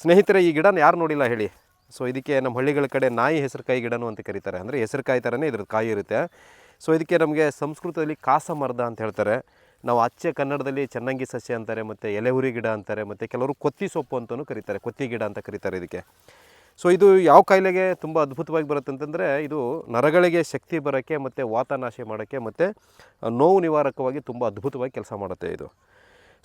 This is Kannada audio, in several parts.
ಸ್ನೇಹಿತರೆ, ಈ ಗಿಡನ ಯಾರು ನೋಡಿಲ್ಲ ಹೇಳಿ. ಸೊ ಇದಕ್ಕೆ ನಮ್ಮ ಹಳ್ಳಿಗಳ ಕಡೆ ನಾಯಿ ಹೆಸರುಕಾಯಿ ಗಿಡನೂ ಅಂತ ಕರೀತಾರೆ. ಅಂದರೆ ಹೆಸರುಕಾಯಿ ಥರನೇ ಇದ್ರದ್ದು ಕಾಯಿ ಇರುತ್ತೆ. ಸೊ ಇದಕ್ಕೆ ನಮಗೆ ಸಂಸ್ಕೃತದಲ್ಲಿ ಕಾಸ ಮರದ ಅಂತ ಹೇಳ್ತಾರೆ. ನಾವು ಅಚ್ಚೆ ಕನ್ನಡದಲ್ಲಿ ಚೆನ್ನಂಗಿ ಸಸ್ಯ ಅಂತಾರೆ, ಮತ್ತು ಎಲೆಹುರಿ ಗಿಡ ಅಂತಾರೆ, ಮತ್ತು ಕೆಲವರು ಕೊತ್ತಿ ಸೊಪ್ಪು ಅಂತಲೂ ಕರೀತಾರೆ. ಕೊತ್ತಿ ಗಿಡ ಅಂತ ಕರೀತಾರೆ ಇದಕ್ಕೆ. ಸೊ ಇದು ಯಾವ ಕಾಯಿಲೆಗೆ ತುಂಬ ಅದ್ಭುತವಾಗಿ ಬರುತ್ತೆ ಅಂತಂದರೆ, ಇದು ನರಗಳಿಗೆ ಶಕ್ತಿ ಬರೋಕ್ಕೆ ಮತ್ತು ವಾತನಾಶೆ ಮಾಡೋಕ್ಕೆ ಮತ್ತು ನೋವು ನಿವಾರಕವಾಗಿ ತುಂಬ ಅದ್ಭುತವಾಗಿ ಕೆಲಸ ಮಾಡುತ್ತೆ ಇದು.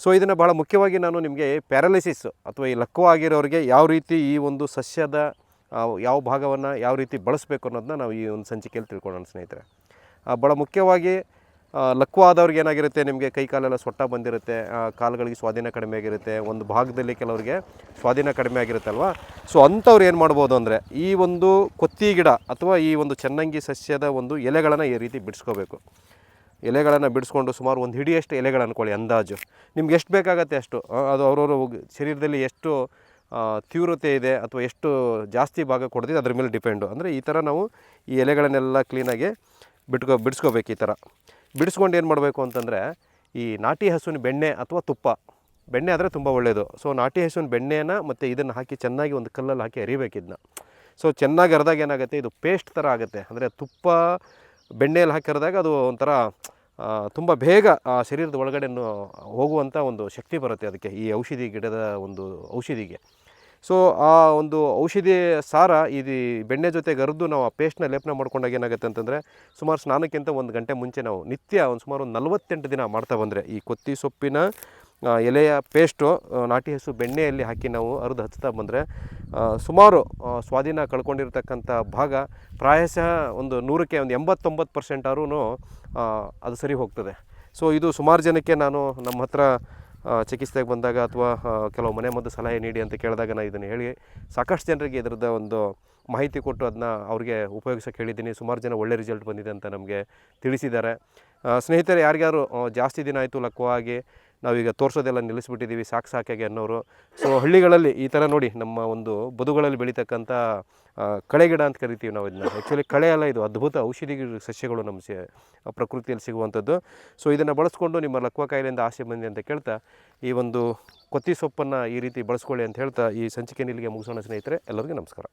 ಸೊ ಇದನ್ನು ಭಾಳ ಮುಖ್ಯವಾಗಿ ನಾನು ನಿಮಗೆ ಪ್ಯಾರಾಲಿಸಿಸ್ ಅಥವಾ ಈ ಲಕ್ವ ಆಗಿರೋರಿಗೆ ಯಾವ ರೀತಿ ಈ ಒಂದು ಸಸ್ಯದ ಯಾವ ಭಾಗವನ್ನು ಯಾವ ರೀತಿ ಬಳಸಬೇಕು ಅನ್ನೋದನ್ನ ನಾವು ಈ ಒಂದು ಸಂಚಿಕೆಯಲ್ಲಿ ತಿಳ್ಕೊಳ್ಳೋಣ ಸ್ನೇಹಿತರೆ. ಭಾಳ ಮುಖ್ಯವಾಗಿ ಲಕ್ವ ಆದವ್ರಿಗೆ ಏನಾಗಿರುತ್ತೆ, ನಿಮಗೆ ಕೈ ಕಾಲೆಲ್ಲ ಸೊಟ್ಟ ಬಂದಿರುತ್ತೆ ಕಾಲುಗಳಿಗೆ ಸ್ವಾಧೀನ ಕಡಿಮೆ ಆಗಿರುತ್ತೆ, ಒಂದು ಭಾಗದಲ್ಲಿ ಕೆಲವರಿಗೆ ಸ್ವಾಧೀನ ಕಡಿಮೆ ಆಗಿರುತ್ತಲ್ವ ಸೊ ಅಂಥವ್ರು ಏನು ಮಾಡ್ಬೋದು ಅಂದರೆ, ಈ ಒಂದು ಕೊತ್ತಿ ಗಿಡ ಅಥವಾ ಈ ಒಂದು ಚನ್ನಂಗಿ ಸಸ್ಯದ ಒಂದು ಎಲೆಗಳನ್ನು ಈ ರೀತಿ ಬಿಡಿಸ್ಕೋಬೇಕು. ಎಲೆಗಳನ್ನು ಬಿಡಿಸ್ಕೊಂಡು ಸುಮಾರು ಒಂದು ಹಿಡಿಯಷ್ಟು ಎಲೆಗಳು ಅಂದ್ಕೊಳ್ಳಿ ಅಂದಾಜು. ನಿಮ್ಗೆ ಎಷ್ಟು ಬೇಕಾಗತ್ತೆ ಅಷ್ಟು? ಅದು ಅವರವರು ಶರೀರದಲ್ಲಿ ಎಷ್ಟು ತೀವ್ರತೆ ಇದೆ ಅಥವಾ ಎಷ್ಟು ಜಾಸ್ತಿ ಭಾಗ ಕೊಡ್ತಿದೆ ಅದ್ರ ಮೇಲೆ ಡಿಪೆಂಡು. ಅಂದರೆ ಈ ಥರ ನಾವು ಈ ಎಲೆಗಳನ್ನೆಲ್ಲ ಕ್ಲೀನಾಗಿ ಬಿಟ್ಕೊ, ಬಿಡಿಸ್ಕೋಬೇಕು ಈ ಥರ. ಬಿಡಿಸ್ಕೊಂಡು ಏನು ಮಾಡಬೇಕು ಅಂತಂದರೆ ಈ ನಾಟಿ ಹಸುವಿನ ಬೆಣ್ಣೆ ಅಥವಾ ತುಪ್ಪ. ಬೆಣ್ಣೆ ಆದರೆ ತುಂಬ ಒಳ್ಳೆಯದು ಸೊ ನಾಟಿ ಹಸುವಿನ ಬೆಣ್ಣೆಯನ್ನು ಮತ್ತು ಇದನ್ನು ಹಾಕಿ ಚೆನ್ನಾಗಿ ಒಂದು ಕಲ್ಲಲ್ಲಿ ಹಾಕಿ ಅರಿಬೇಕು ಇದನ್ನ ಸೊ ಚೆನ್ನಾಗಿ ಅರ್ದಾಗ ಏನಾಗುತ್ತೆ? ಇದು ಪೇಸ್ಟ್ ಥರ ಆಗುತ್ತೆ. ಅಂದರೆ ತುಪ್ಪ ಬೆಣ್ಣೆಯಲ್ಲಿ ಹಾಕಿರಿದಾಗ ಅದು ಒಂಥರ ತುಂಬ ಬೇಗ ಆ ಶರೀರದ ಒಳಗಡೆ ಹೋಗುವಂಥ ಒಂದು ಶಕ್ತಿ ಬರುತ್ತೆ ಅದಕ್ಕೆ ಈ ಔಷಧಿ ಗಿಡದ ಒಂದು ಔಷಧಿಗೆ. ಸೊ ಆ ಒಂದು ಔಷಧಿ ಸಾರ ಇದು ಬೆಣ್ಣೆ ಜೊತೆ ಗರೆದು ನಾವು ಆ ಪೇಸ್ಟ್ನ ಲೇಪನ ಮಾಡ್ಕೊಂಡಾಗ ಏನಾಗುತ್ತೆ ಅಂತಂದರೆ, ಸುಮಾರು ಸ್ನಾನಕ್ಕಿಂತ ಒಂದು ಗಂಟೆ ಮುಂಚೆ ನಾವು ನಿತ್ಯ ಒಂದು ಸುಮಾರು ಒಂದು ನಲವತ್ತೆಂಟು ದಿನ ಮಾಡ್ತಾ ಬಂದರೆ ಈ ಕೊತ್ತಿ ಸೊಪ್ಪಿನ ಎಲೆಯ ಪೇಸ್ಟು ನಾಟಿ ಹಸು ಬೆಣ್ಣೆಯಲ್ಲಿ ಹಾಕಿ ನಾವು ಅರ್ದು ಹಚ್ತಾ ಬಂದರೆ ಸುಮಾರು ಸ್ವಾಧೀನ ಕಳ್ಕೊಂಡಿರ್ತಕ್ಕಂಥ ಭಾಗ ಪ್ರಾಯಶಃ ಒಂದು ನೂರಕ್ಕೆ ಒಂದು ಎಂಬತ್ತೊಂಬತ್ತು ಪರ್ಸೆಂಟ್ ಆದ್ರೂ ಅದು ಸರಿ ಹೋಗ್ತದೆ. ಸೊ, ಇದು ಸುಮಾರು ಜನಕ್ಕೆ ನಾನು ನಮ್ಮ ಹತ್ರ ಚಿಕಿತ್ಸೆಗೆ ಬಂದಾಗ ಅಥವಾ ಕೆಲವು ಮನೆ ಮದ್ದು ಸಲಹೆ ನೀಡಿ ಅಂತ ಕೇಳಿದಾಗ ನಾನು ಇದನ್ನು ಹೇಳಿ, ಸಾಕಷ್ಟು ಜನರಿಗೆ ಇದರದ ಒಂದು ಮಾಹಿತಿ ಕೊಟ್ಟು ಅದನ್ನ ಅವ್ರಿಗೆ ಉಪಯೋಗಿಸೋಕೆ ಹೇಳಿದ್ದೀನಿ. ಸುಮಾರು ಜನ ಒಳ್ಳೆ ರಿಸಲ್ಟ್ ಬಂದಿದೆ ಅಂತ ನಮಗೆ ತಿಳಿಸಿದ್ದಾರೆ. ಸ್ನೇಹಿತರೆ ಯಾರಿಗಾರು ಜಾಸ್ತಿ ದಿನ ಆಯಿತು ಲಕ್ವವಾಗಿ ನಾವೀಗ ತೋರಿಸೋದೆಲ್ಲ ನಿಲ್ಲಿಸ್ಬಿಟ್ಟಿದ್ದೀವಿ, ಸಾಕು ಸಾಕಾಗಿ ಅನ್ನೋರು. ಸೊ ಹಳ್ಳಿಗಳಲ್ಲಿ ಈ ಥರ ನೋಡಿ ನಮ್ಮ ಒಂದು ಬದುಗಳಲ್ಲಿ ಬೆಳೀತಕ್ಕಂಥ ಕಳೆ ಗಿಡ ಅಂತ ಕರಿತೀವಿ ನಾವು ಇದನ್ನ. ಆ್ಯಕ್ಚುಲಿ ಕಳೆ ಅಲ್ಲ ಇದು ಅದ್ಭುತ ಔಷಧಿ ಸಸ್ಯಗಳು ನಮ್ಮ ಸ ಪ್ರಕೃತಿಯಲ್ಲಿ ಸಿಗುವಂಥದ್ದು. ಸೊ ಇದನ್ನು ಬಳಸ್ಕೊಂಡು ನಿಮ್ಮ ಲಕ್ವ ಕಾಯಿಲೆಯಿಂದ ಆಸೆ ಬಂದಿ ಅಂತ ಕೇಳ್ತಾ, ಈ ಒಂದು ಕೊತ್ತಿ ಸೊಪ್ಪನ್ನು ಈ ರೀತಿ ಬಳಸ್ಕೊಳ್ಳಿ ಅಂತ ಹೇಳ್ತಾ, ಈ ಸಂಚಿಕೆ ನಿಲ್ಲಿಗೆ ಮುಗಿಸೋಣ ಸ್ನೇಹಿತರೆ. ಎಲ್ಲರಿಗೂ ನಮಸ್ಕಾರ.